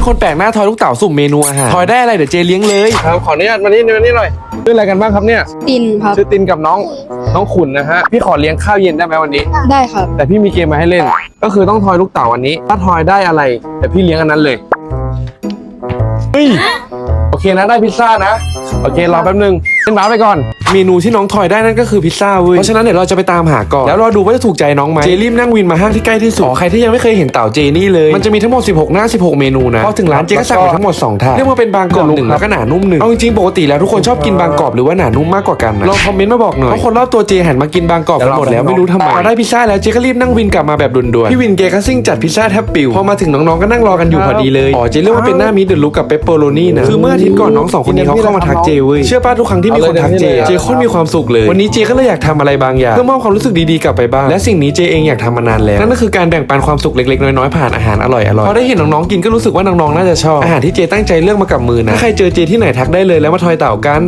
ให้คนแปลกหน้าทอยลูกเต๋าสุ่มเมนูอาหารทอยได้อะไรเดี๋ยวเจเลี้ยงเลยครับขออนุญาตมานี่มานี่หน่อยชื่ออะไรกันบ้างครับเนี่ยตินครับชื่อตินกับน้องน้องขุนนะฮะพี่ขอเลี้ยงข้าวเย็นได้ไหมวันนี้ ได้ครับ แต่พี่มีเกมมาให้เล่น ก็คือต้องทอยลูกเต๋าวันนี้ ถ้าทอยได้อะไร แต่พี่เลี้ยงอันนั้นเลยเฮ้ยโอเคนะได้พิซซ่านะ โอเครอแป๊บนึงเล่นบาสไปก่อน เมนูที่น้องทอยได้นั่นก็คือพิซซ่าเว้ยเพราะฉะนั้นเดี๋ยวเราจะไปตามหาก่อนแล้วรอดูว่าจะถูกใจน้องไหมเจรีบนั่งวินมาห้างที่ใกล้ที่สุดอ๋อใครที่ยังไม่เคยเห็นเต่าเจนี่เลยมันจะมีทั้งหมด 16 หน้า 16 เมนูนะพอถึงร้านเจก็สั่งมาทั้งหมด2ถาดเรียกว่าเป็นบางกรอบหนึ่งแล้วก็หนานุ่มหนึ่งเอาจริงๆปกติแล้วทุกคนชอบกินบางกรอบหรือว่าหนานุ่มมากกว่ากันนะลองคอมเมนต์มาบอกหน่อยเพราะคนรอบตัวเจหันมากินบางกรอบกันหมดแล้วไม่รู้ทำไมพอได้พิซซ่าแล้วเจก็รีบนั่งวินกลับมาแบบด่วนๆพี่วินเกก็ซิ่งจัดพิซซ่าแทบปิวพอมาถึงน้องๆก็นั่งรอกันอยู่พอดีเลยอ๋อเจเรียกว่าเป็นหน้ามิดเดอะลุกกับเปปเปอโรนี่นะคือเมื่ออาทิตย์ก่อนน้องสองคนนี้เขาเข้ามาทักเจเว้ยเชื่อป้าทุกครั้งที่มีคนทักเจเจโคตรมีความสุขเลย วันนี้เจก็เลยอยากทำอะไรบางอย่างเพื่อมอบความรู้สึกดีๆกลับไปบ้าง และสิ่งนี้เจเองอยากทำมานานแล้ว นั่นก็คือการแบ่งปันความสุขเล็กๆ น้อยๆผ่านอาหารอร่อยๆพอได้เห็นน้องๆกินก็รู้สึกว่าน้องๆน่าจะชอบอาหารที่เจตั้งใจเลือกมากับมือนะถ้าใครเจอเจที่ไหนทักได้เลยแล้วมาทอยเต่ากัน